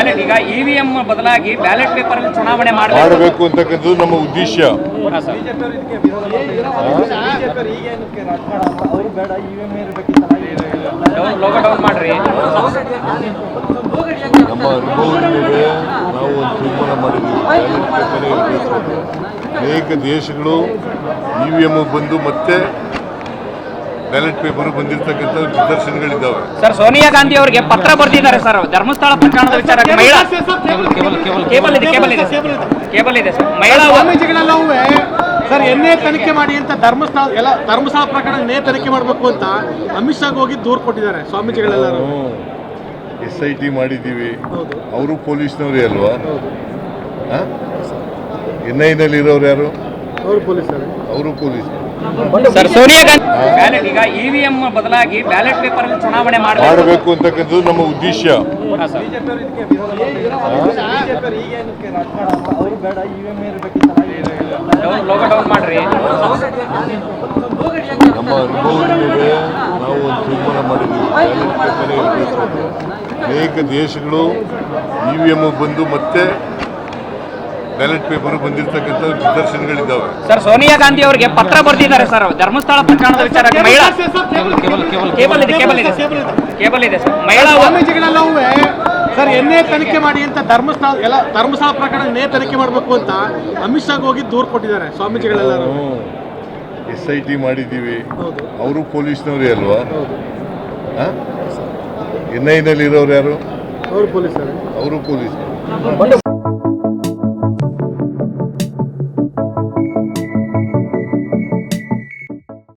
Ballot ಈಗ EVM ಬದಲಾಗಿ ballot paper ಅಲ್ಲಿ ಚುನಾವಣೆ ಮಾಡಬೇಕು. ಅಂತಕ್ಕಂಥದ್ದು ನಮ್ಮ ಉದ್ದೇಶ. ನಮ್ಮ ನಾವು ಒಂದು ತೀರ್ಮಾನ ಮಾಡಿದ್ದೀವಿ ಬ್ಯಾಲೆಟ್ ಪೇಪರೇ ಇರಬೇಕು. ಅನೇಕ ದೇಶಗಳು ಇ ವಿ ಎಂ ಬಂದು ಮತ್ತೆ ಬ್ಯಾಲೆಟ್ ಪೇಪರ್ ಬಂದಿರತಕ್ಕಂಥ ನಿದರ್ಶನಗಳಿದ್ದಾವೆ. ಸರ್ ಸೋನಿಯಾ ಗಾಂಧಿ ಅವರಿಗೆ ಪತ್ರ ಬರೆದಿದ್ದಾರೆ ಸರ್ ಧರ್ಮಸ್ಥಳ ಪ್ರಕರಣದ ವಿಚಾರ ಮಹಿಳಾ ಕೇಬಲ್ ಇದೆ ಕೇಬಲ್ ಇದೆ ಸರ್. ಕೇಬಲ್ ಇದೆ ಸರ್. ಮಹಿಳಾ ಸರ್ ಎನ್ನೇ ತನಿಖೆ ಮಾಡಿ ಅಂತ ಧರ್ಮಸ್ಥಳ ಎಲ್ಲ ಧರ್ಮಸ್ಥಳ ಪ್ರಕರಣ ನೇ ತನಿಖೆ ಮಾಡಬೇಕು ಅಂತ ಅಮಿತ್ ಶಾಗ್ ಹೋಗಿ ದೂರು ಕೊಟ್ಟಿದ್ದಾರೆ ಸ್ವಾಮೀಜಿಗಳೆಲ್ಲರೂ ಎಸ್ ಐ ಟಿ ಮಾಡಿದ್ದೀವಿ. ಹೌದು. ಅವರು ಪೊಲೀಸ್ನವರೇ ಅಲ್ವಾ? ಎನ್ ಐನಲ್ಲಿ ಇರೋರು ಯಾರು? ಅವರು ಪೊಲೀಸರು. ಅವರು police. Sir Sonia Gandhi ballot ಈಗ ಇವಿಎಂ ಬದಲಾಗಿ ಬ್ಯಾಲೆಟ್ ಪೇಪರ್ ಅಲ್ಲಿ ಚುನಾವಣೆ ಮಾಡಬೇಕು. ಅಂತಕ್ಕಂಥದ್ದು ನಮ್ಮ ಉದ್ದೇಶ. ನಮ್ಮ ಅನುಭವದ ಮೇಲೆ ನಾವು ಒಂದು ತೀರ್ಮಾನ ಮಾಡಿದ್ದೀವಿ. ಬ್ಯಾಲೆಟ್ ಪೇಪರೇ ಇರಬೇಕು. ಅನೇಕ ದೇಶಗಳು ಇ ವಿ ಎಂ ಬಂದು ಮತ್ತೆ ಬ್ಯಾಲೆಟ್ ಪೇಪರ್ ಬಂದಿರತಕ್ಕಂಥ ನಿದರ್ಶನಗಳಿದ್ದಾವೆ. ಸರ್ ಸೋನಿಯಾ ಗಾಂಧಿ ಅವರಿಗೆ ಪತ್ರ ಬರೆದಿದ್ದಾರೆ ಸರ್ ಧರ್ಮಸ್ಥಳ ಪ್ರಕರಣದ ವಿಚಾರಕ್ಕೆ ಮಹಿಳಾ ಕೇಬಲ್ ಇದೆ ಕೇಬಲ್ ಇದೆ. ಸರ್. ಕೇಬಲ್ ಇದೆ ಸರ್. ಮಹಿಳಾ ಸರ್ ಎನ್ನೇ ತನಿಖೆ ಮಾಡಿ ಅಂತ ಧರ್ಮಸ್ಥಳ ಎಲ್ಲ ಧರ್ಮಸ್ಥಳ ಪ್ರಕರಣ ನೇ ತನಿಖೆ ಮಾಡಬೇಕು ಅಂತ ಅಮಿತ್ ಶಾಗ್ ಹೋಗಿ ದೂರು ಕೊಟ್ಟಿದ್ದಾರೆ ಸ್ವಾಮೀಜಿಗಳೆಲ್ಲರೂ. ಎಸ್ ಐ ಟಿ ಮಾಡಿದ್ದೀವಿ. ಹೌದು. ಅವರು ಪೊಲೀಸ್ನವರೇ ಅಲ್ವಾ? ಎನ್ ಐನಲ್ಲಿ ಇರೋರು ಯಾರು? ಅವರು ಪೊಲೀಸರು. ಅವರು ಪೊಲೀಸ್.